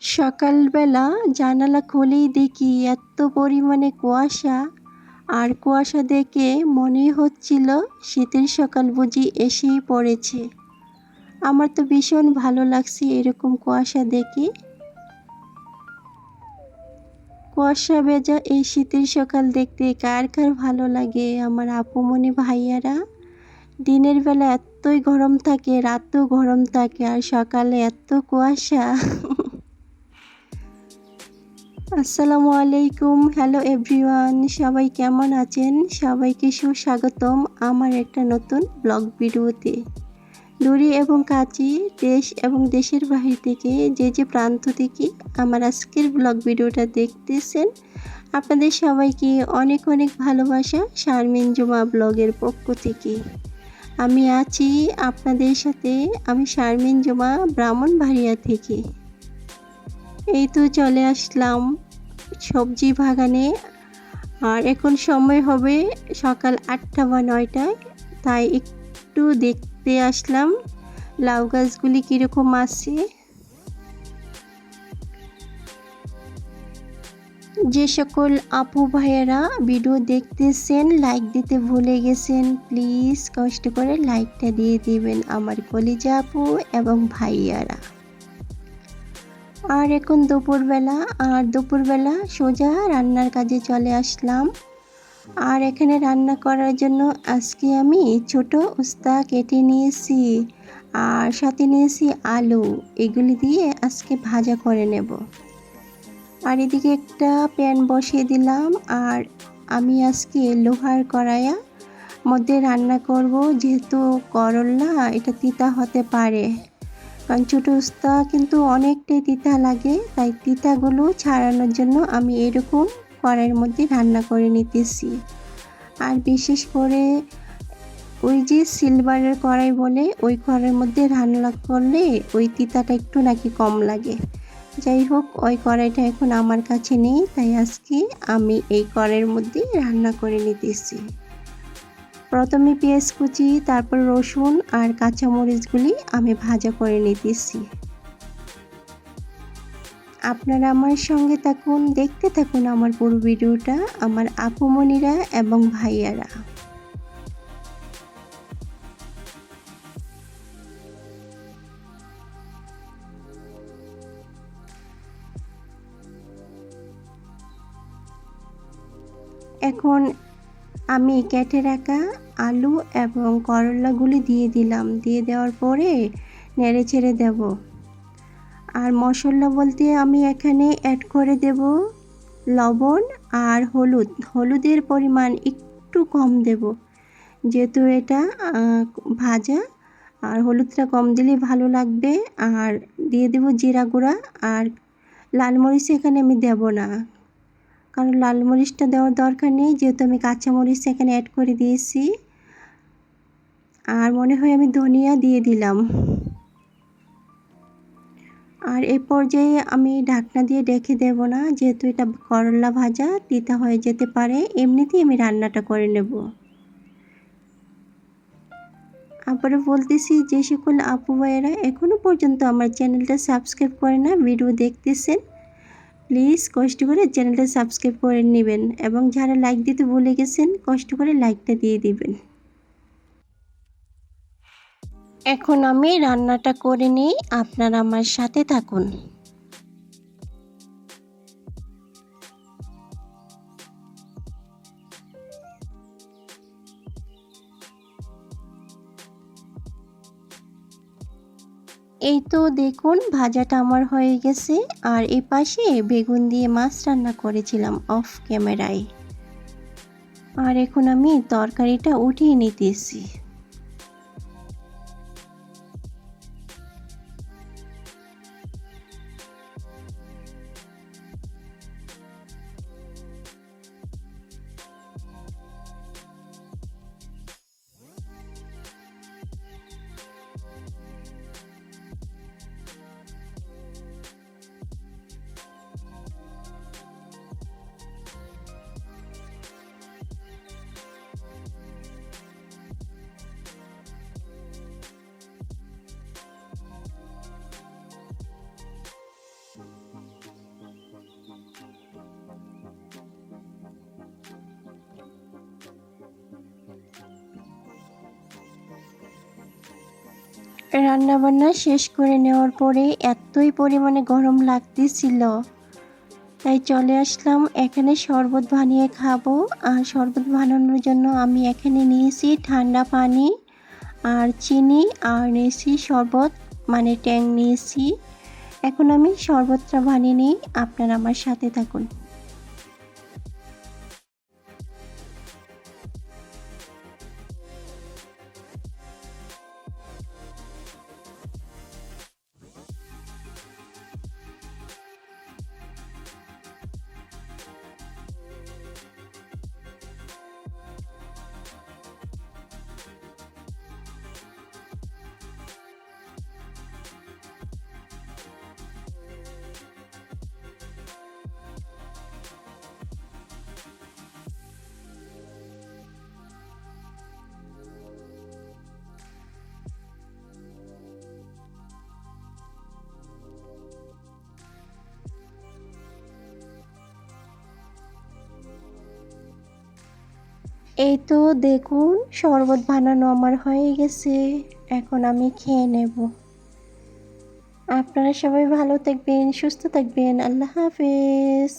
সকালবেলা জানালা খুলেই দেখি এত পরিমাণে কুয়াশা। আর কুয়াশা দেখে মনে হচ্ছিল শীতের সকাল বুঝি এসেই পড়েছে। আমার তো ভীষণ ভালো লাগছে এরকম কুয়াশা দেখে। কুয়াশা ভেজা এই শীতের সকাল দেখতে কার কার ভালো লাগে আমার আপুমনি ভাইয়ারা? দিনের বেলা এতই গরম থাকে, রাতেও গরম থাকে, আর সকালে এত কুয়াশা। আসসালামু আলাইকুম। হ্যালো এভরিওয়ান সবাই কেমন আছেন? সবাইকে সুস্বাগতম আমার একটা নতুন ব্লগ ভিডিওতে। দূরে এবং কাছে দেশ এবং দেশের বাহির থেকে যে যে প্রান্ত থেকে আমার আজকের ব্লগ ভিডিওটা দেখতেছেন, আপনাদের সবাইকে অনেক অনেক ভালোবাসা শারমিন জুমা ব্লগের পক্ষ থেকে। আমি আছি আপনাদের সাথে, আমি শারমিন জুমা ব্রাহ্মণবাড়িয়া থেকে। এই তো চলে আসলাম সবজি বাগানে। আর এখন সময় হবে সকাল আটটা বা নয়টায়, তাই একটু দেখতে আসলাম লাউ গাছগুলি কীরকম আছে। যে সকল আপু ভাইয়েরা ভিডিও দেখতেছেন লাইক দিতে ভুলে গেছেন প্লিজ কষ্ট করে লাইকটা দিয়ে দিবেন আমার কলিজা আপু এবং ভাইয়ারা। আর এখন দুপুরবেলা, আর দুপুরবেলা সোজা রান্নার কাজে চলে আসলাম। আর এখানে রান্না করার জন্য আজকে আমি ছোট উস্তা কেটে নিয়েছি, আর সাথে নিয়েছি আলু। এগুলি দিয়ে আজকে ভাজা করে নেব। আর এদিকে একটা প্যান বসিয়ে দিলাম, আর আমি আজকে লোহার কড়াইয়া মধ্যে রান্না করব, যেহেতু করল্লা এটা তিতা হতে পারে। ছোটো উস্তা কিন্তু অনেকটাই তিতা লাগে, তাই তিতাগুলো ছাড়ানোর জন্য আমি এরকম কড়াইয়ের মধ্যে রান্না করে নিতেছি। আর বিশেষ করে ওই যে সিলভারের কড়াই বলে, ওই কড়াইয়ের মধ্যে রান্না করলে ওই তিতাটা একটু নাকি কম লাগে। যাই হোক, ওই কড়াইটা এখন আমার কাছে নেই, তাই আজকে আমি এই কড়াইয়ের মধ্যে রান্না করে নিতেছি। প্রথমে পেঁয়াজ কুচি, তারপর রসুন আর কাঁচামরিচগুলি আমি ভাজা করে নিতেছি। আপনারা আমার সঙ্গে থাকুন, দেখতে থাকুন আমার পুরো ভিডিওটা, আমার আপুমনিরা এবং ভাইয়ারা। এখন আমি কেটে রাখা আলু এবং করলাগুলি দিয়ে দিলাম। দিয়ে দেওয়ার পরে নেড়ে ছেড়ে দেব। আর মশলা বলতে আমি এখানে অ্যাড করে দেব লবণ আর হলুদ। হলুদের পরিমাণ একটু কম দেব। যেহেতু এটা ভাজা, আর হলুদটা কম দিলে ভালো লাগবে। আর দিয়ে দেব জিরা গুঁড়া। আর লাল মরিচ এখানে আমি দেব না। কারণ লাল মরিচটা দেওয়ার দরকার নেই, যেহেতু আমি কাঁচা মরিচ এখানে অ্যাড করে দিয়েছি। আর মনে হয় আমি ধনিয়া দিয়ে দিলাম। আর এই পর্যায়ে আমি ঢাকনা দিয়ে ডেকে দেব না, যেহেতু এটা করলা ভাজা, তিতা হয়ে যেতে পারে, এমনিতেই আমি রান্নাটা করে নেব। আবারও বলতেছি, যে সকল আপু ভাইয়েরা এখনও পর্যন্ত আমার চ্যানেলটা সাবস্ক্রাইব করে না ভিডিও দেখতেছেন প্লিজ কষ্ট করে চ্যানেলটা সাবস্ক্রাইব করে নেবেন এবং যারা লাইক দিতে ভুলে গেছেন, কষ্ট করে লাইকটা দিয়ে দিবেন। এখন আমি রান্নাটা করে নিই। আপনারা আমার সাথে থাকুন। এই তো দেখুন, ভাজাটা আমার হয়ে গেছে। আর এ পাশে বেগুন দিয়ে মাছ রান্না করেছিলাম অফ ক্যামেরায় আর এখন আমি তরকারিটা উঠিয়ে নিতেছি। রান্নাবান্না শেষ করে নেওয়ার পরে এতই পরিমাণে গরম লাগতেছিল। তাই চলে আসলাম, এখানে শরবত বানিয়ে খাব। আর শরবত বানানোর জন্য আমি এখানে নিয়েছি ঠান্ডা পানি আর চিনি আর নিয়েছি শরবত মানে ট্যাং নিয়েছি। এখন আমি শরবতটা বানিয়ে নিই, আপনারা আমার সাথে থাকুন। এই তো দেখুন, শরবত বানানো আমার হয়ে গেছে। এখন আমি খেয়ে নেব। আপনারা সবাই ভালো থাকবেন, সুস্থ থাকবেন। আল্লাহ হাফেজ।